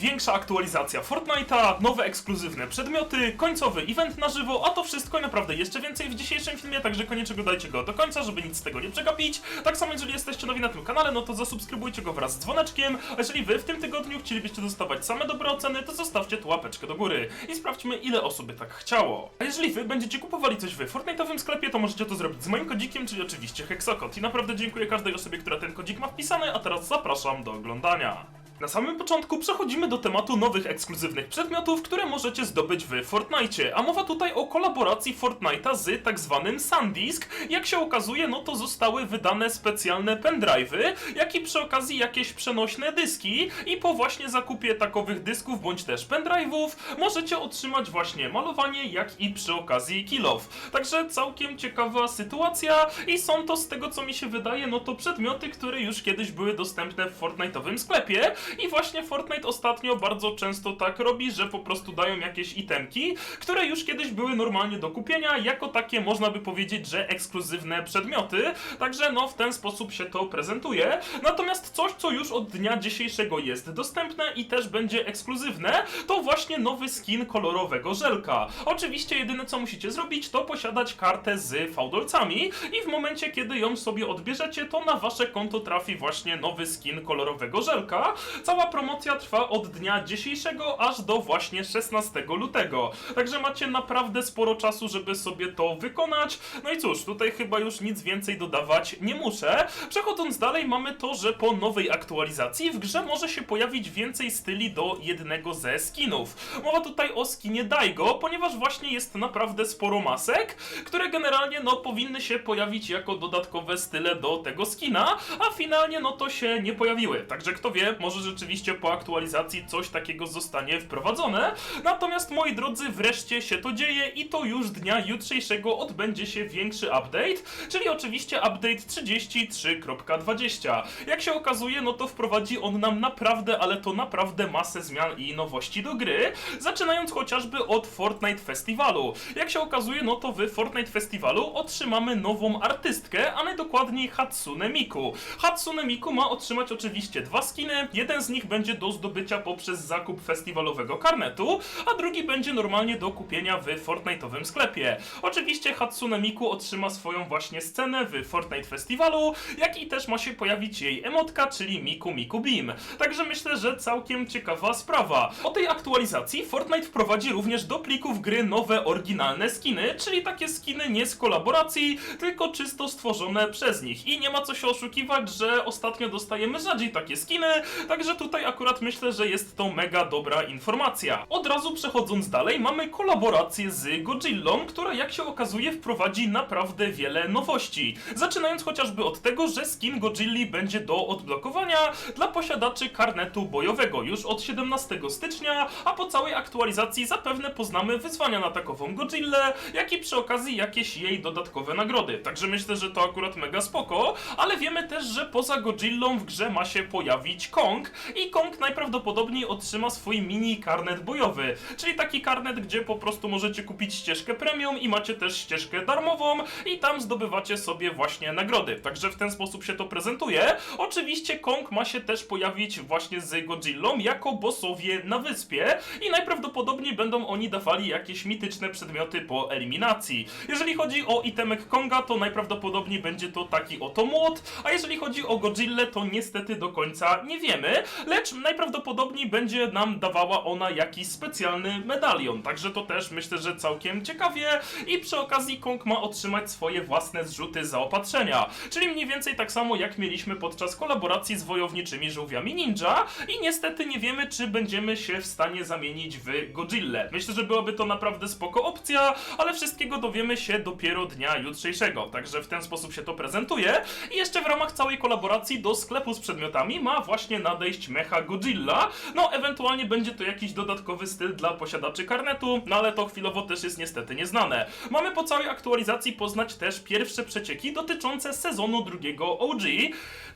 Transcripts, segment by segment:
Większa aktualizacja Fortnite'a, nowe ekskluzywne przedmioty, końcowy event na żywo, a to wszystko i naprawdę jeszcze więcej w dzisiejszym filmie, także koniecznie go dajcie go do końca, żeby nic z tego nie przegapić. Tak samo jeżeli jesteście nowi na tym kanale, no to zasubskrybujcie go wraz z dzwoneczkiem, a jeżeli wy w tym tygodniu chcielibyście dostawać same dobre oceny, to zostawcie tu łapeczkę do góry i sprawdźmy ile osób by tak chciało. A jeżeli wy będziecie kupowali coś w Fortnite'owym sklepie, to możecie to zrobić z moim kodzikiem, czyli oczywiście Hexakot. I naprawdę dziękuję każdej osobie, która ten kodzik ma wpisany, a teraz zapraszam do oglądania. Na samym początku przechodzimy do tematu nowych ekskluzywnych przedmiotów, które możecie zdobyć w Fortnite. A mowa tutaj o kolaboracji Fortnite'a z tak zwanym SanDisk. Jak się okazuje, no to zostały wydane specjalne pendrive'y, jak i przy okazji jakieś przenośne dyski. I po właśnie zakupie takowych dysków bądź też pendrive'ów możecie otrzymać właśnie malowanie, jak i przy okazji kill off. Także całkiem ciekawa sytuacja i są to z tego co mi się wydaje, no to przedmioty, które już kiedyś były dostępne w Fortnite'owym sklepie. I właśnie Fortnite ostatnio bardzo często tak robi, że po prostu dają jakieś itemki, które już kiedyś były normalnie do kupienia, jako takie można by powiedzieć, że ekskluzywne przedmioty. Także no w ten sposób się to prezentuje. Natomiast coś, co już od dnia dzisiejszego jest dostępne i też będzie ekskluzywne, to właśnie nowy skin kolorowego żelka. Oczywiście jedyne co musicie zrobić, to posiadać kartę z fałdolcami i w momencie, kiedy ją sobie odbierzecie, to na wasze konto trafi właśnie nowy skin kolorowego żelka. Cała promocja trwa od dnia dzisiejszego aż do właśnie 16 lutego. Także macie naprawdę sporo czasu, żeby sobie to wykonać. No i cóż, tutaj chyba już nic więcej dodawać nie muszę. Przechodząc dalej, mamy to, że po nowej aktualizacji w grze może się pojawić więcej styli do jednego ze skinów. Mowa tutaj o skinie Daigo, ponieważ właśnie jest naprawdę sporo masek, które generalnie no powinny się pojawić jako dodatkowe style do tego skina, a finalnie no to się nie pojawiły. Także kto wie, może rzeczywiście po aktualizacji coś takiego zostanie wprowadzone. Natomiast moi drodzy, wreszcie się to dzieje i to już dnia jutrzejszego odbędzie się większy update, czyli oczywiście update 33.20. Jak się okazuje, no to wprowadzi on nam naprawdę, ale to naprawdę masę zmian i nowości do gry, zaczynając chociażby od Fortnite Festiwalu. Jak się okazuje, no to w Fortnite Festiwalu otrzymamy nową artystkę, a najdokładniej Hatsune Miku. Hatsune Miku ma otrzymać oczywiście dwa skiny, jeden z nich będzie do zdobycia poprzez zakup festiwalowego karnetu, a drugi będzie normalnie do kupienia w Fortnite'owym sklepie. Oczywiście Hatsune Miku otrzyma swoją właśnie scenę w Fortnite Festiwalu, jak i też ma się pojawić jej emotka, czyli Miku Miku Beam. Także myślę, że całkiem ciekawa sprawa. O tej aktualizacji Fortnite wprowadzi również do plików gry nowe oryginalne skiny, czyli takie skiny nie z kolaboracji, tylko czysto stworzone przez nich. I nie ma co się oszukiwać, że ostatnio dostajemy rzadziej takie skiny, także tutaj akurat myślę, że jest to mega dobra informacja. Od razu przechodząc dalej, mamy kolaborację z Godzillą, która jak się okazuje wprowadzi naprawdę wiele nowości. Zaczynając chociażby od tego, że skin Godzilli będzie do odblokowania dla posiadaczy karnetu bojowego już od 17 stycznia, a po całej aktualizacji zapewne poznamy wyzwania na takową Godzillę, jak i przy okazji jakieś jej dodatkowe nagrody. Także myślę, że to akurat mega spoko, ale wiemy też, że poza Godzillą w grze ma się pojawić Kong i Kong najprawdopodobniej otrzyma swój mini karnet bojowy, czyli taki karnet, gdzie po prostu możecie kupić ścieżkę premium i macie też ścieżkę darmową i tam zdobywacie sobie właśnie nagrody. Także w ten sposób się to prezentuje. Oczywiście Kong ma się też pojawić właśnie z Godzillą jako bossowie na wyspie i najprawdopodobniej będą oni dawali jakieś mityczne przedmioty po eliminacji. Jeżeli chodzi o itemek Konga, to najprawdopodobniej będzie to taki oto młot, a jeżeli chodzi o Godzillę, to niestety do końca nie wiemy, lecz najprawdopodobniej będzie nam dawała ona jakiś specjalny medalion, także to też myślę, że całkiem ciekawie. I przy okazji Kong ma otrzymać swoje własne zrzuty zaopatrzenia, czyli mniej więcej tak samo jak mieliśmy podczas kolaboracji z wojowniczymi żółwiami ninja. I niestety nie wiemy, czy będziemy się w stanie zamienić w Godzillę. Myślę, że byłaby to naprawdę spoko opcja, ale wszystkiego dowiemy się dopiero dnia jutrzejszego, także w ten sposób się to prezentuje. I jeszcze w ramach całej kolaboracji do sklepu z przedmiotami ma właśnie nadejść Mecha Godzilla, no ewentualnie będzie to jakiś dodatkowy styl dla posiadaczy karnetu, no ale to chwilowo też jest niestety nieznane. Mamy po całej aktualizacji poznać też pierwsze przecieki dotyczące sezonu drugiego OG.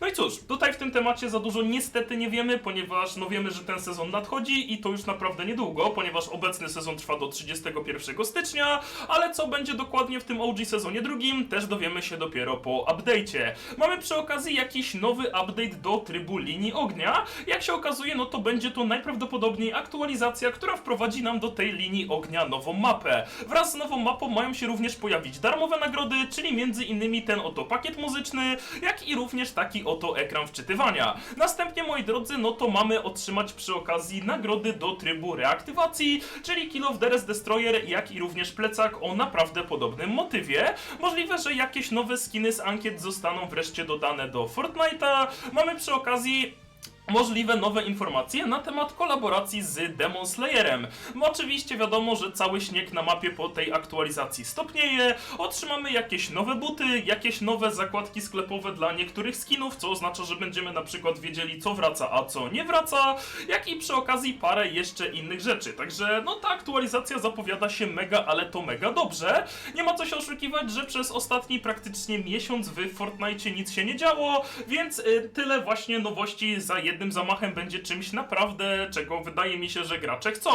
No i cóż, tutaj w tym temacie za dużo niestety nie wiemy, ponieważ no wiemy, że ten sezon nadchodzi i to już naprawdę niedługo, ponieważ obecny sezon trwa do 31 stycznia, ale co będzie dokładnie w tym OG sezonie drugim, też dowiemy się dopiero po update'cie. Mamy przy okazji jakiś nowy update do trybu linii ognia Jak się okazuje, no to będzie to najprawdopodobniej aktualizacja, która wprowadzi nam do tej linii ognia nową mapę. Wraz z nową mapą mają się również pojawić darmowe nagrody, czyli między innymi ten oto pakiet muzyczny, jak i również taki oto ekran wczytywania. Następnie, moi drodzy, no to mamy otrzymać przy okazji nagrody do trybu reaktywacji, czyli Kill of Deres Destroyer, jak i również plecak o naprawdę podobnym motywie. Możliwe, że jakieś nowe skiny z ankiet zostaną wreszcie dodane do Fortnite'a. Mamy przy okazji możliwe nowe informacje na temat kolaboracji z Demon Slayerem. No oczywiście wiadomo, że cały śnieg na mapie po tej aktualizacji stopnieje, otrzymamy jakieś nowe buty, jakieś nowe zakładki sklepowe dla niektórych skinów, co oznacza, że będziemy na przykład wiedzieli co wraca, a co nie wraca, jak i przy okazji parę jeszcze innych rzeczy. Także no ta aktualizacja zapowiada się mega, ale to mega dobrze. Nie ma co się oszukiwać, że przez ostatni praktycznie miesiąc w Fortnite nic się nie działo, więc y, tyle właśnie nowości za jednym zamachem będzie czymś naprawdę, czego wydaje mi się, że gracze chcą.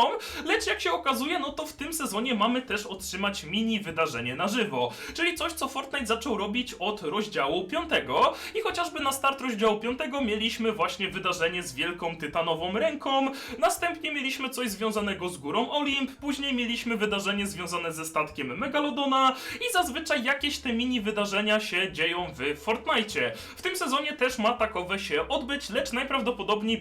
Lecz jak się okazuje, no to w tym sezonie mamy też otrzymać mini wydarzenie na żywo. Czyli coś, co Fortnite zaczął robić od rozdziału 5. I chociażby na start rozdziału 5 mieliśmy właśnie wydarzenie z wielką tytanową ręką. Następnie mieliśmy coś związanego z górą Olimp. Później mieliśmy wydarzenie związane ze statkiem Megalodona. I zazwyczaj jakieś te mini wydarzenia się dzieją w Fortnite. W tym sezonie też ma takowe się odbyć, lecz najprawdopodobniej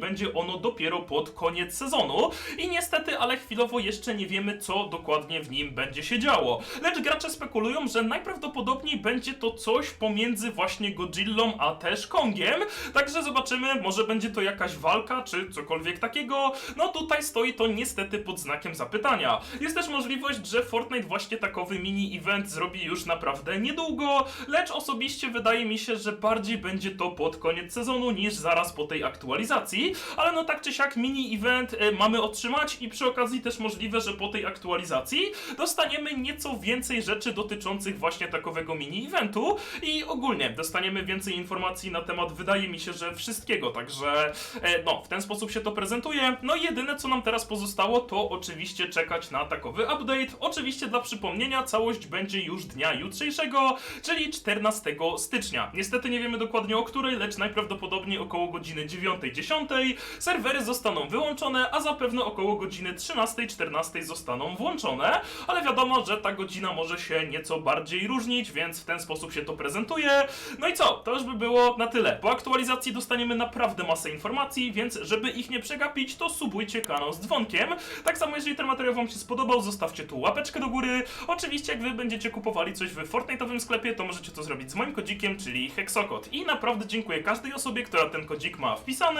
będzie ono dopiero pod koniec sezonu. I niestety, ale chwilowo jeszcze nie wiemy, co dokładnie w nim będzie się działo. Lecz gracze spekulują, że najprawdopodobniej będzie to coś pomiędzy właśnie Godzillą a też Kongiem. Także zobaczymy, może będzie to jakaś walka, czy cokolwiek takiego. No tutaj stoi to niestety pod znakiem zapytania. Jest też możliwość, że Fortnite właśnie takowy mini-event zrobi już naprawdę niedługo, lecz osobiście wydaje mi się, że bardziej będzie to pod koniec sezonu niż zaraz po tej aktualizacji. Ale no tak czy siak mini-event e, mamy otrzymać i przy okazji też możliwe, że po tej aktualizacji dostaniemy nieco więcej rzeczy dotyczących właśnie takowego mini-eventu i ogólnie dostaniemy więcej informacji na temat, wydaje mi się, że wszystkiego, także e, no, w ten sposób się to prezentuje. No i jedyne co nam teraz pozostało to oczywiście czekać na takowy update. Oczywiście dla przypomnienia całość będzie już dnia jutrzejszego, czyli 14 stycznia. Niestety nie wiemy dokładnie o której, lecz najprawdopodobniej około godziny 9-10 serwery zostaną wyłączone, a zapewne około godziny 13-14 zostaną włączone, ale wiadomo, że ta godzina może się nieco bardziej różnić, więc w ten sposób się to prezentuje. No i co? To już by było na tyle. Po aktualizacji dostaniemy naprawdę masę informacji, więc żeby ich nie przegapić, to subujcie kanał z dzwonkiem. Tak samo jeżeli ten materiał wam się spodobał, zostawcie tu łapeczkę do góry. Oczywiście jak wy będziecie kupowali coś w Fortnite'owym sklepie, to możecie to zrobić z moim kodzikiem, czyli Hexokod. I naprawdę dziękuję każdej osobie, która ten kodzik ma wpisany.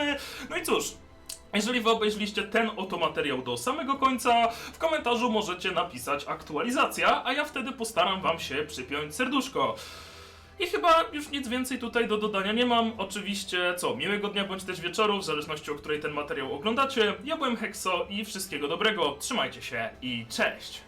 No i cóż, jeżeli wy obejrzeliście ten oto materiał do samego końca, w komentarzu możecie napisać aktualizacja, a ja wtedy postaram wam się przypiąć serduszko. I chyba już nic więcej tutaj do dodania nie mam. Oczywiście, co, miłego dnia bądź też wieczoru, w zależności o której ten materiał oglądacie. Ja byłem Hexo i wszystkiego dobrego, trzymajcie się i cześć!